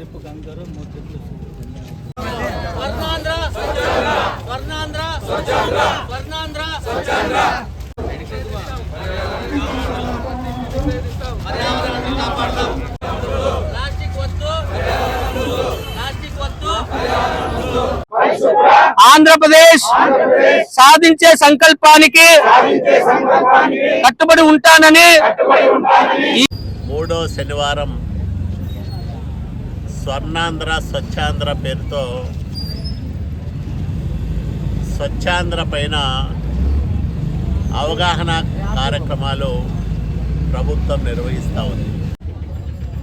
Trip కంకరు మూడు ట్రిప్లు ఆంధ్రప్రదేశ్ సాధించే సంకల్పానికి కట్టుబడి ఉంటానని మూడో శనివారం స్వర్ణాంధ్ర స్వచ్ఛాంధ్ర పేరుతో స్వచ్ఛాంధ్ర పైన అవగాహన కార్యక్రమాలు ప్రభుత్వం నిర్వహిస్తూ ఉంది.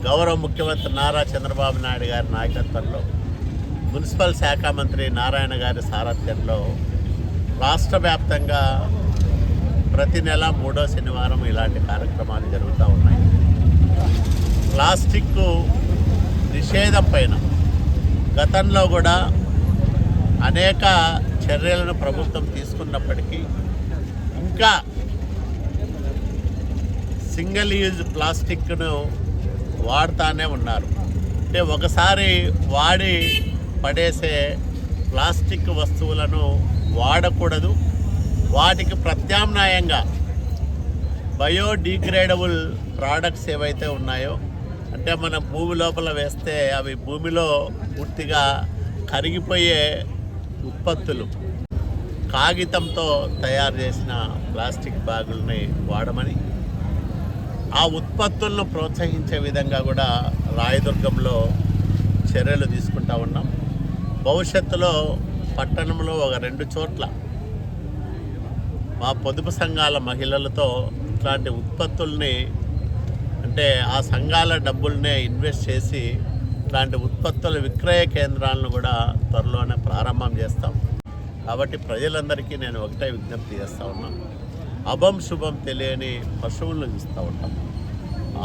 గౌరవ ముఖ్యమంత్రి నారా చంద్రబాబు నాయుడు గారి నాయకత్వంలో మున్సిపల్ శాఖ మంత్రి నారాయణ గారి సారథ్యంలో రాష్ట్ర వ్యాప్తంగా ప్రతి నెల మూడో శనివారం ఇలాంటి కార్యక్రమాలు జరుగుతూ ఉన్నాయి. ప్లాస్టిక్ నిషేధం పైన గతంలో కూడా అనేక చర్యలను ప్రభుత్వం తీసుకున్నప్పటికీ ఇంకా సింగిల్ యూజ్ ప్లాస్టిక్ను వాడుతానే ఉన్నారు. అంటే ఒకసారి వాడి పడేసే ప్లాస్టిక్ వస్తువులను వాడకూడదు. వాటికి ప్రత్యామ్నాయంగా బయోడీగ్రేడబుల్ ప్రోడక్ట్స్ ఏవైతే ఉన్నాయో అంటే మన భూమి లోపల వేస్తే అవి భూమిలో పూర్తిగా కరిగిపోయే ఉత్పత్తులు. కాగితంతో తయారు చేసిన ప్లాస్టిక్ బ్యాగుల్ని వాడమని ఆ ఉత్పత్తులను ప్రోత్సహించే విధంగా కూడా రాయదుర్గంలో చర్యలు తీసుకుంటా ఉన్నాం. భవిష్యత్తులో పట్టణంలో ఒక రెండు చోట్ల మా పొదుపు సంఘాల మహిళలతో ఇట్లాంటి ఉత్పత్తుల్ని అంటే ఆ సంఘాల డబ్బుల్నే ఇన్వెస్ట్ చేసి ఇట్లాంటి ఉత్పత్తుల విక్రయ కేంద్రాలను కూడా త్వరలోనే ప్రారంభం చేస్తాం. కాబట్టి ప్రజలందరికీ నేను ఒకటే విజ్ఞప్తి చేస్తూ ఉన్నాను అభం శుభం తెలియని పశువులను చూస్తూ ఉంటాం.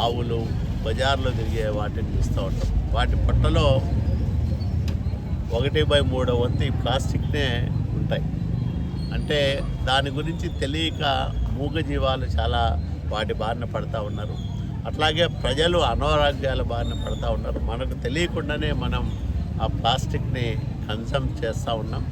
ఆవులు బజార్లో తిరిగే వాటిని చూస్తూ ఉంటాం. వాటి పొట్టలో ఒకటి బై మూడో వంతు ప్లాస్టిక్నే ఉంటాయి. అంటే దాని గురించి తెలియక మూగజీవాలు చాలా వాటి బారిన పడతా ఉన్నారు. అట్లాగే ప్రజలు అనారోగ్యాల బారిన పడతా ఉన్నారు. మనకు తెలియకుండానే మనం ఆ ప్లాస్టిక్ని కన్సమ్ చేస్తూ ఉన్నాం.